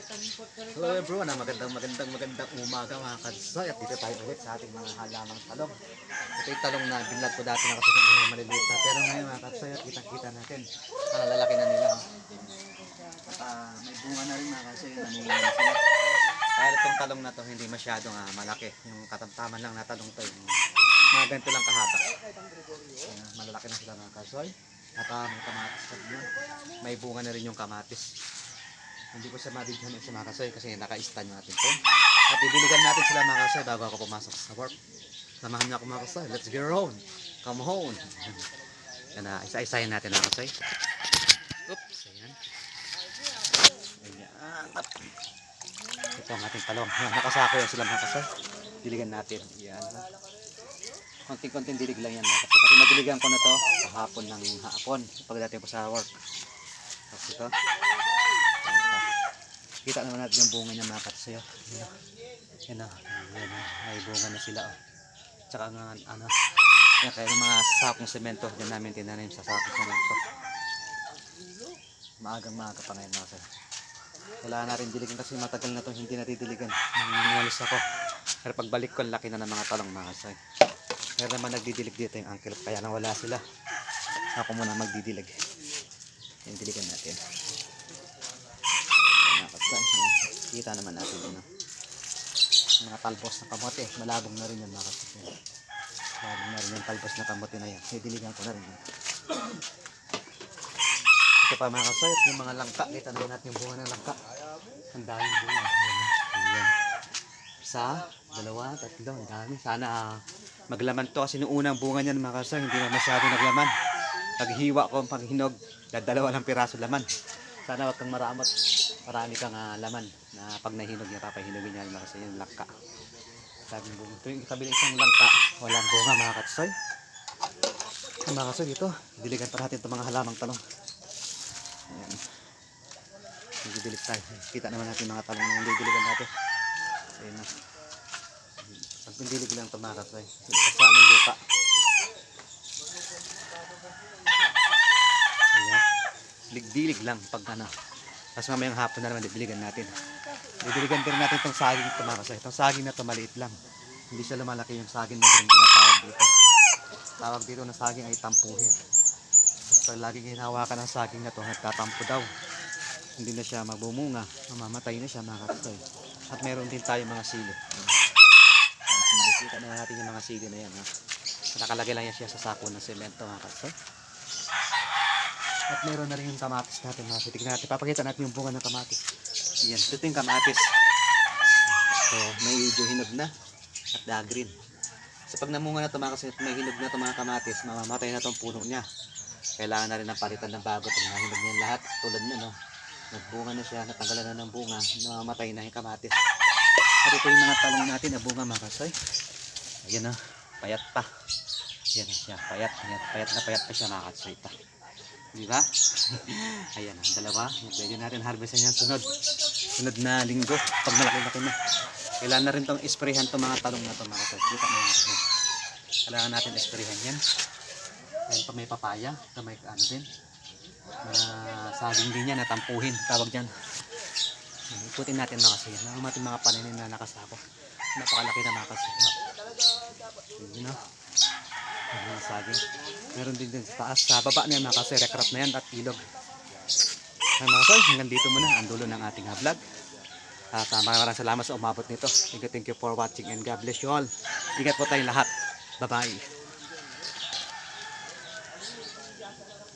Hello everyone, ah, magandang magandang magandang umaga mga kadsoy at dito tayo ulit sa ating mga halamang talong. Ito yung talong na binlad ko dati na kasi mga maliliit na. Pero ngayon mga kadsoy at kitang-kita natin, ang lalaki na nila. At ah, may bunga na rin mga kadsoy, namunga na sila. Kaya itong talong na to hindi masyadong ah, malaki. Yung katamtaman lang na talong to, yung mga ganito lang kahaba. Kaya malalaki na sila mga kadsoy. At ah, may kamatis yun. May bunga na rin yung kamatis. Hindi ko siya mabigyan sa mga kasoy kasi naka-stand natin po. At ibiligan natin sila mga kasoy bago ako pumasok sa work. Samahan niyo ako mga kasoy. Let's get on. Come home. Yan na, isa-isahin natin mga kasoy. Oops, ayan. Ayan. Ito ang ating talong. Nakasako yan sila mga kasoy. Diligan natin. Yan. Konting-konting dilig lang yan mga kasoy. Kasi nadiligan ko na to kahapon ng hapon. Pagdating ko sa work. Tapos ito. Kita naman natin yung bunga niya mga katsayo. Yan o. Yan o. Yan. May bunga na sila o. Tsaka nga ano. Yan kaya yung mga sakong semento. Yan namin tinanim sa sakong semento. Maagang maaga pa ngayon mga katsayo. Wala na rin diligan kasi matagal na to hindi natidiligan. Nangingalis ako. Pero pagbalik ko, laki na ng mga talong mga katsayo. Pero naman nagdidilig dito yung uncle. Kaya nang wala sila. Ako muna magdidilig. Yung diligan natin nakakasay. Kita naman natin ano. Mga talbos na kamote. Malabong na rin yan mga kapatid. Malabong na rin yung talbos na kamote na yan. Didiligan ko na rin yan. Ito pa mga kasay. Yung mga langka. Kita naman natin yung bunga ng langka. Ang daming bunga. Ayan. Isa, dalawa, tatlo. Ang dami. Sana ah, maglaman to kasi nung unang bunga niyan mga kasay. Hindi na masyado naglaman. Paghiwa ko paghinog. Dalawa lang piraso laman. Sana wag kang maramot. Marami kang ah, laman na pag nahinog niya papahinugin niya lang kasi yung langka. Sabi bunga ito yung kabilang isang langka walang bunga mga katsoy. Ay, mga katsoy dito diligan pa natin itong mga halamang talong. Ayan. Nagdidilig tayo. Kita naman natin mga talong na hindi diligan natin. Ayun na. Pag pindilig lang ito mga katsoy. Basta may lupa ayan dilig-dilig lang pag ano tapos mamayang hapon na naman didiligan natin. Didiligan din natin itong saging ito mga kasay. Itong saging na ito maliit lang. Hindi siya lumalaki yung saging na din tinatawag dito. Tawag dito na saging ay tampuhin. Tapos pag laging hinahawakan ng saging na ito, nagtatampo daw. Hindi na siya magbumunga. Mamamatay na siya mga kasay. At meron din tayo mga sili. Ang. Kita na natin yung mga sili na yan. Ha? Nakalagay lang yan siya sa sako ng semento mga kasay. At meron na rin yung kamatis natin mga sitig natin. Papakita natin yung bunga ng kamatis. Yan, ito yung kamatis. So, medyo hinog na at da green. So, pag namunga na ito mga kasi may hinog na ito mga kamatis, mamamatay na itong puno niya. Kailangan na rin ng palitan ng bago pag nahinog niya lahat. Tulad na, no? Nagbunga na siya, natanggalan na ng bunga, namamatay na yung kamatis. At ito yung mga talong natin na bunga mga kasoy. Ayan na, payat pa. Ayan na siya, payat. Ayan, payat na payat pa siya mga kasoy pa. Di ba? Ayan, ang dalawa. Pwede natin harvestan yan sunod. Sunod na linggo. Pag malaki-laki na. Kailangan na rin itong isprehan itong mga talong na ito mga kapatid. Kita mo mga. Kailangan natin isprehan yan. Ayan pa may papaya. Ito may ano din. Mga saging din yan na tampuhin. Tawag dyan. Ikutin natin mga kasi. Ang ating mga pananin na nakasako. Napakalaki na mga kasi. Yun know? Ang mga saging. Meron din din sa taas. Sa baba na yan mga kasi. Recrap na yan at ilog. Ay mga kasi, hanggang dito muna ang dulo ng ating vlog. At uh, maraming salamat sa umabot nito. Thank you, thank you for watching and God bless you all. Ingat po tayong lahat. Bye-bye.